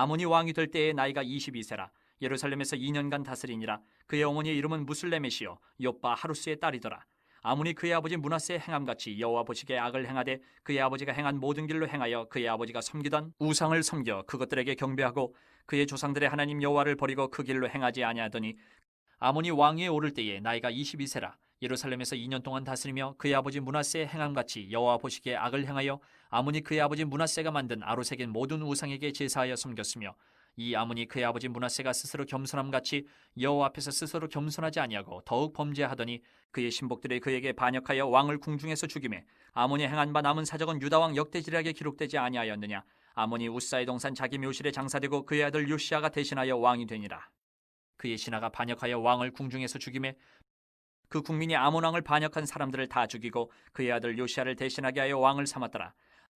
아모니 왕이 될 때에 나이가 22세라. 예루살렘에서 2년간 다스리니라. 그의 어머니의 이름은 무슬레메시요. 요빠 하루스의 딸이더라. 아모니 그의 아버지 문하세의 행함같이 여호와 보시기에 악을 행하되 그의 아버지가 행한 모든 길로 행하여 그의 아버지가 섬기던 우상을 섬겨 그것들에게 경배하고 그의 조상들의 하나님 여호와를 버리고 그 길로 행하지 아니하더니 아모니 왕위에 오를 때에 나이가 22세라. 예루살렘에서 2년 동안 다스리며 그의 아버지 문하세의 행함같이 여호와 보시기에 악을 행하여 아모니 그의 아버지 문하세가 만든 아로색인 모든 우상에게 제사하여 섬겼으며 이 아모니 그의 아버지 문하세가 스스로 겸손함 같이 여호와 앞에서 스스로 겸손하지 아니하고 더욱 범죄하더니 그의 신복들이 그에게 반역하여 왕을 궁중에서 죽임에 아모니 행한 바 남은 사적은 유다 왕 역대지략에 기록되지 아니하였느냐 아모니 우사의 동산 자기 묘실에 장사되고 그의 아들 요시아가 대신하여 왕이 되니라 그의 신하가 반역하여 왕을 궁중에서 죽임에 그 국민이 아몬 왕을 반역한 사람들을 다 죽이고 그의 아들 요시아를 대신하게 하여 왕을 삼았더라.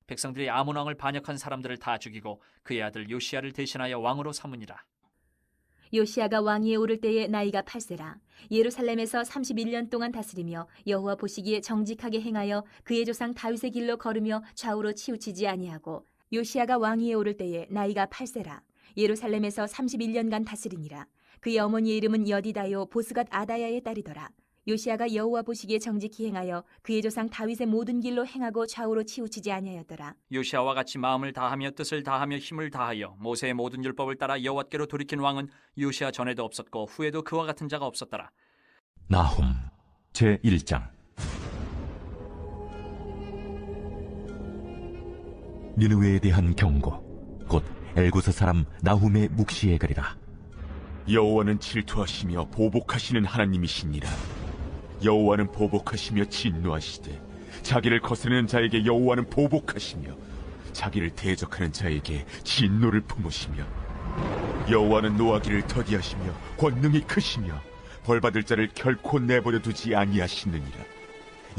백성들이 아몬 왕을 반역한 사람들을 다 죽이고 그의 아들 요시아를 대신하여 왕으로 삼으니라. 요시아가 왕위에 오를 때에 나이가 8세라. 예루살렘에서 31년 동안 다스리며 여호와 보시기에 정직하게 행하여 그의 조상 다윗의 길로 걸으며 좌우로 치우치지 아니하고 요시아가 왕위에 오를 때에 나이가 8세라. 예루살렘에서 31년간 다스리니라. 그의 어머니의 이름은 여디다요 보스갓 아다야의 딸이더라 요시아가 여호와 보시기에 정직히 행하여 그의 조상 다윗의 모든 길로 행하고 좌우로 치우치지 아니하였더라 요시아와 같이 마음을 다하며 뜻을 다하며 힘을 다하여 모세의 모든 율법을 따라 여호와께로 돌이킨 왕은 요시아 전에도 없었고 후에도 그와 같은 자가 없었더라. 나훔 제 1장 니느웨에 대한 경고 곧 엘고서 사람 나훔의 묵시에 가리라 여호와는 질투하시며 보복하시는 하나님이시니라. 여호와는 보복하시며 진노하시되 자기를 거스르는 자에게 여호와는 보복하시며 자기를 대적하는 자에게 진노를 품으시며 여호와는 노하기를 더디하시며 권능이 크시며 벌받을 자를 결코 내버려 두지 아니하시느니라.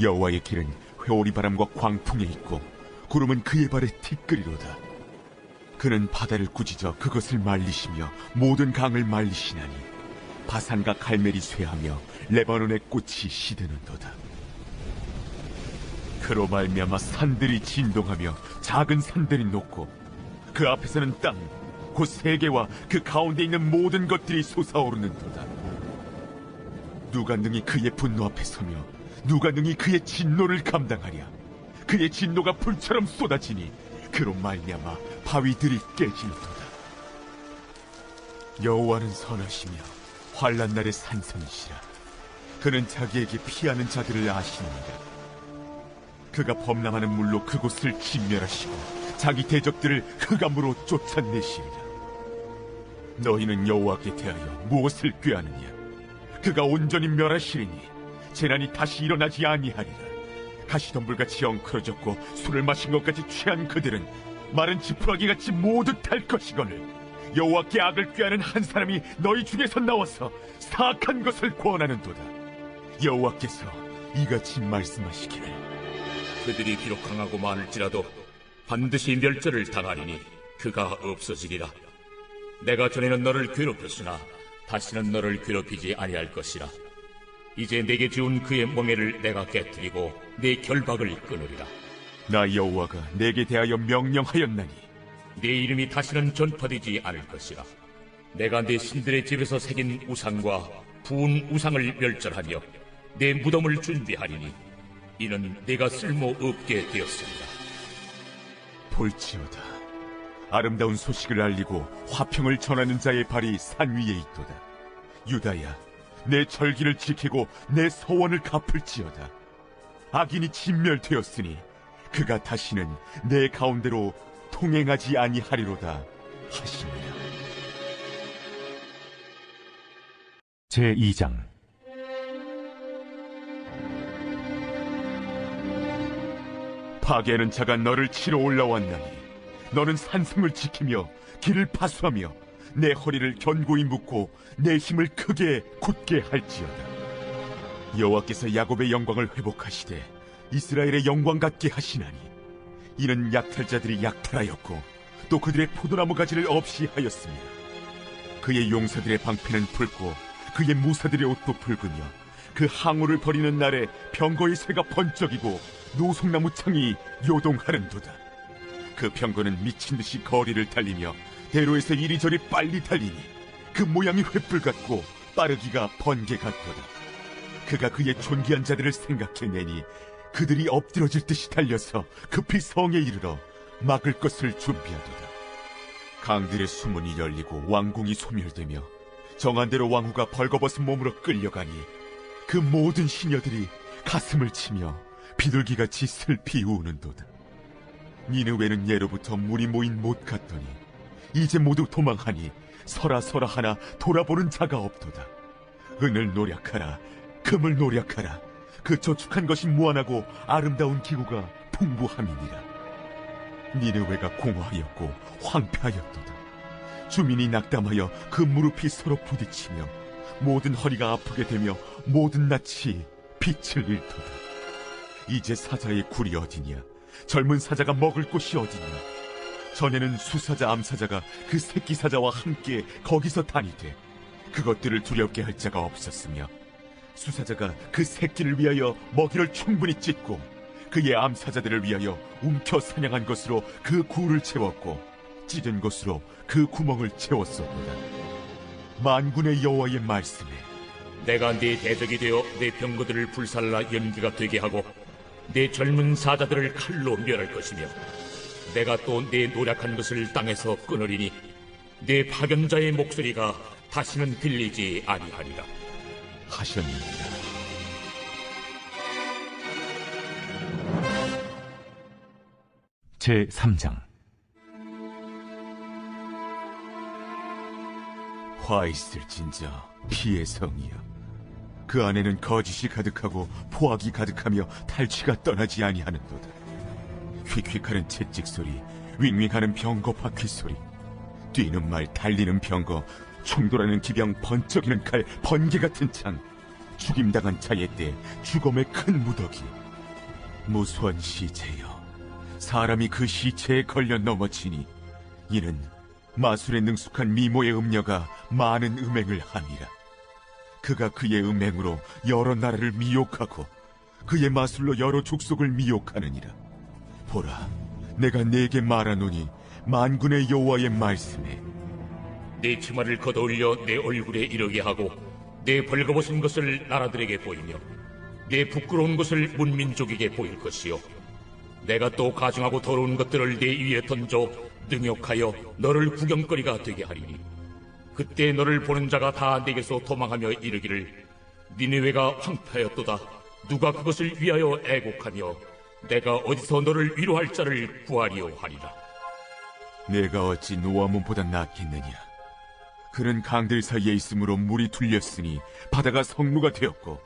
여호와의 길은 회오리 바람과 광풍에 있고 구름은 그의 발에 티끌이로다. 그는 바다를 꾸짖어 그것을 말리시며 모든 강을 말리시나니 바산과 갈멜이 쇠하며 레바논의 꽃이 시드는도다. 그로 말미암아 산들이 진동하며 작은 산들이 녹고 그 앞에서는 땅, 곧 세계와 그 가운데 있는 모든 것들이 솟아오르는도다. 누가 능히 그의 분노 앞에 서며 누가 능히 그의 진노를 감당하랴. 그의 진노가 불처럼 쏟아지니 그로 말미암아 바위들이 깨지는도다. 여호와는 선하시며 환란 날의 산성이시라. 그는 자기에게 피하는 자들을 아시느니라. 그가 범람하는 물로 그곳을 진멸하시고 자기 대적들을 흑암으로 쫓아내시리라. 너희는 여호와께 대하여 무엇을 꾀하느냐? 그가 온전히 멸하시리니 재난이 다시 일어나지 아니하리라. 가시덤불같이 엉클어졌고 술을 마신 것까지 취한 그들은 마른 지푸라기같이 모두 탈 것이거늘 여호와께 악을 꾀하는 한 사람이 너희 중에서 나와서 사악한 것을 권하는도다. 여호와께서 이같이 말씀하시기를 그들이 비록 강하고 많을지라도 반드시 멸절을 당하리니 그가 없어지리라. 내가 전에는 너를 괴롭혔으나 다시는 너를 괴롭히지 아니할 것이라. 이제 내게 지운 그의 멍에를 내가 깨뜨리고 내 결박을 끊으리라. 나 여호와가 내게 대하여 명령하였나니 내 이름이 다시는 전파되지 않을 것이라. 내가 내 신들의 집에서 새긴 우상과 부은 우상을 멸절하며 내 무덤을 준비하리니 이는 내가 쓸모없게 되었습니다. 볼지어다 아름다운 소식을 알리고 화평을 전하는 자의 발이 산 위에 있도다 유다야 내 절기를 지키고 내 서원을 갚을지어다 악인이 진멸되었으니 그가 다시는 내 가운데로 통행하지 아니하리로다 하시니라 제 2장. 파괴하는 자가 너를 치러 올라왔나니 너는 산성을 지키며 길을 파수하며 내 허리를 견고히 묶고 내 힘을 크게 굳게 할지어다. 여호와께서 야곱의 영광을 회복하시되 이스라엘의 영광 같게 하시나니 이는 약탈 자들이 약탈하였고 또 그들의 포도나무 가지를 없이 하였습니다 그의 용사들의 방패는 붉고 그의 무사들의 옷도 붉으며 그 항우를 버리는 날에 병거의 새가 번쩍이고 노송나무 창이 요동하는도다. 그 병거는 미친 듯이 거리를 달리며 대로에서 이리저리 빨리 달리니 그 모양이 횃불 같고 빠르기가 번개 같도다. 그가 그의 존귀한 자들을 생각해내니 그들이 엎드러질 듯이 달려서 급히 성에 이르러 막을 것을 준비하도다. 강들의 수문이 열리고 왕궁이 소멸되며 정한대로 왕후가 벌거벗은 몸으로 끌려가니 그 모든 시녀들이 가슴을 치며 비둘기같이 슬피 우는도다. 니느웨는 예로부터 물이 모인 못 같더니 이제 모두 도망하니 서라 서라 하나 돌아보는 자가 없도다. 은을 노력하라, 금을 노력하라. 그 저축한 것이 무한하고 아름다운 기구가 풍부함이니라. 니느웨가 공허하였고 황폐하였도다. 주민이 낙담하여 그 무릎이 서로 부딪히며 모든 허리가 아프게 되며 모든 낯이 빛을 잃도다. 이제 사자의 굴이 어디냐? 젊은 사자가 먹을 곳이 어디냐? 전에는 수사자 암사자가 그 새끼 사자와 함께 거기서 다니되 그것들을 두렵게 할 자가 없었으며 수사자가 그 새끼를 위하여 먹이를 충분히 찢고 그의 암사자들을 위하여 움켜 사냥한 것으로 그 굴을 채웠고 찢은 것으로 그 구멍을 채웠었도다. 만군의 여호와의 말씀에 내가 네 대적이 되어 내 병거들을 불살라 연기가 되게 하고 내 젊은 사자들을 칼로 멸할 것이며 내가 또내 노력한 것을 땅에서 끊으리니 내 파견자의 목소리가 다시는 들리지 아니하리라. 하셨느니라. 제 3장. 화 있을 진저 피의 성이여. 그 안에는 거짓이 가득하고 포악이 가득하며 탈취가 떠나지 아니하는도다. 휙휙하는 채찍 소리 윙윙하는 병거 바퀴 소리 뛰는 말 달리는 병거 충돌하는 기병 번쩍이는 칼 번개 같은 창 죽임당한 자의 때 죽음의 큰 무더기 무수한 시체여 사람이 그 시체에 걸려 넘어지니 이는 마술에 능숙한 미모의 음녀가 많은 음행을 함이라. 그가 그의 음행으로 여러 나라를 미혹하고 그의 마술로 여러 족속을 미혹하느니라. 보라, 내가 네게 말하노니 만군의 여호와의 말씀에 내 치마를 걷어올려 내 얼굴에 이르게 하고 내 벌거벗은 것을 나라들에게 보이며 내 부끄러운 것을 문민족에게 보일 것이요. 내가 또 가증하고 더러운 것들을 내 위에 던져 능욕하여 너를 구경거리가 되게 하리니 그때 너를 보는 자가 다 내게서 도망하며 이르기를 니네웨가 황폐하였도다. 누가 그것을 위하여 애곡하며 내가 어디서 너를 위로할 자를 구하리오 하리라. 내가 어찌 노아몬보다 낫겠느냐? 그는 강들 사이에 있으므로 물이 둘렸으니 바다가 성루가 되었고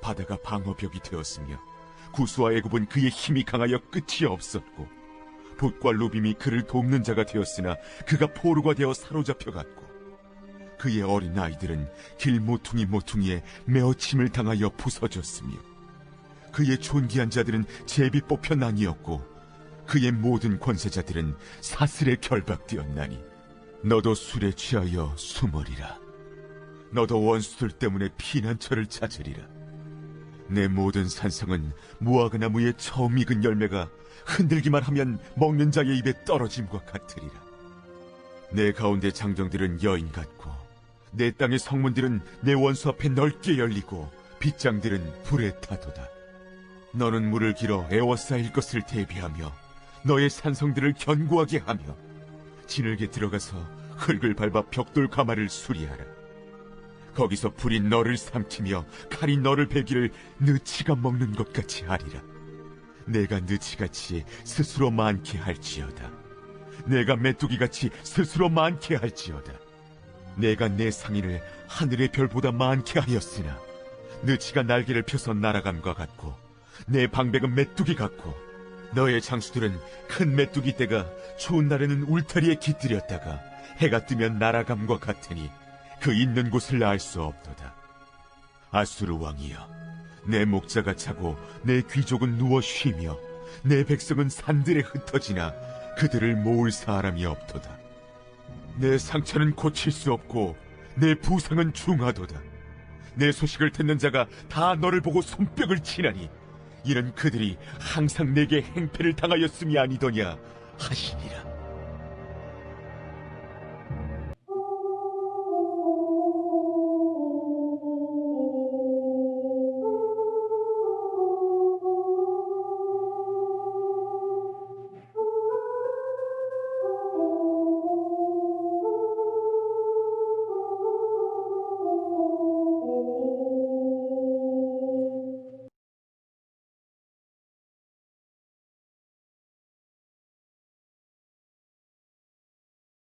바다가 방어벽이 되었으며 구수와 애굽은 그의 힘이 강하여 끝이 없었고 봇과 루빔이 그를 돕는 자가 되었으나 그가 포로가 되어 사로잡혀 갔고 그의 어린 아이들은 길 모퉁이 모퉁이에 메어침을 당하여 부서졌으며 그의 존귀한 자들은 제비 뽑혀 나뉘었고 그의 모든 권세자들은 사슬에 결박되었나니 너도 술에 취하여 숨으리라. 너도 원수들 때문에 피난처를 찾으리라. 내 모든 산성은 무화과나무의 처음 익은 열매가 흔들기만 하면 먹는 자의 입에 떨어짐과 같으리라. 내 가운데 장정들은 여인 같고 내 땅의 성문들은 내 원수 앞에 넓게 열리고 빗장들은 불에 타도다. 너는 물을 길어 에워싸일 것을 대비하며 너의 산성들을 견고하게 하며 진흙에 들어가서 흙을 밟아 벽돌 가마를 수리하라. 거기서 불이 너를 삼키며 칼이 너를 베기를 느치가 먹는 것 같이 하리라. 내가 느치같이 스스로 많게 할지어다. 내가 메뚜기같이 스스로 많게 할지어다. 내가 내 상인을 하늘의 별보다 많게 하였으나 느치가 날개를 펴서 날아감과 같고 내 방백은 메뚜기 같고 너의 장수들은 큰 메뚜기 떼가 추운 날에는 울타리에 깃들였다가 해가 뜨면 날아감과 같으니 그 있는 곳을 알 수 없도다. 아수르 왕이여, 내 목자가 차고 내 귀족은 누워 쉬며 내 백성은 산들에 흩어지나 그들을 모을 사람이 없도다. 내 상처는 고칠 수 없고 내 부상은 중하도다. 내 소식을 듣는 자가 다 너를 보고 손뼉을 치나니 이는 그들이 항상 내게 행패를 당하였음이 아니더냐 하시니라.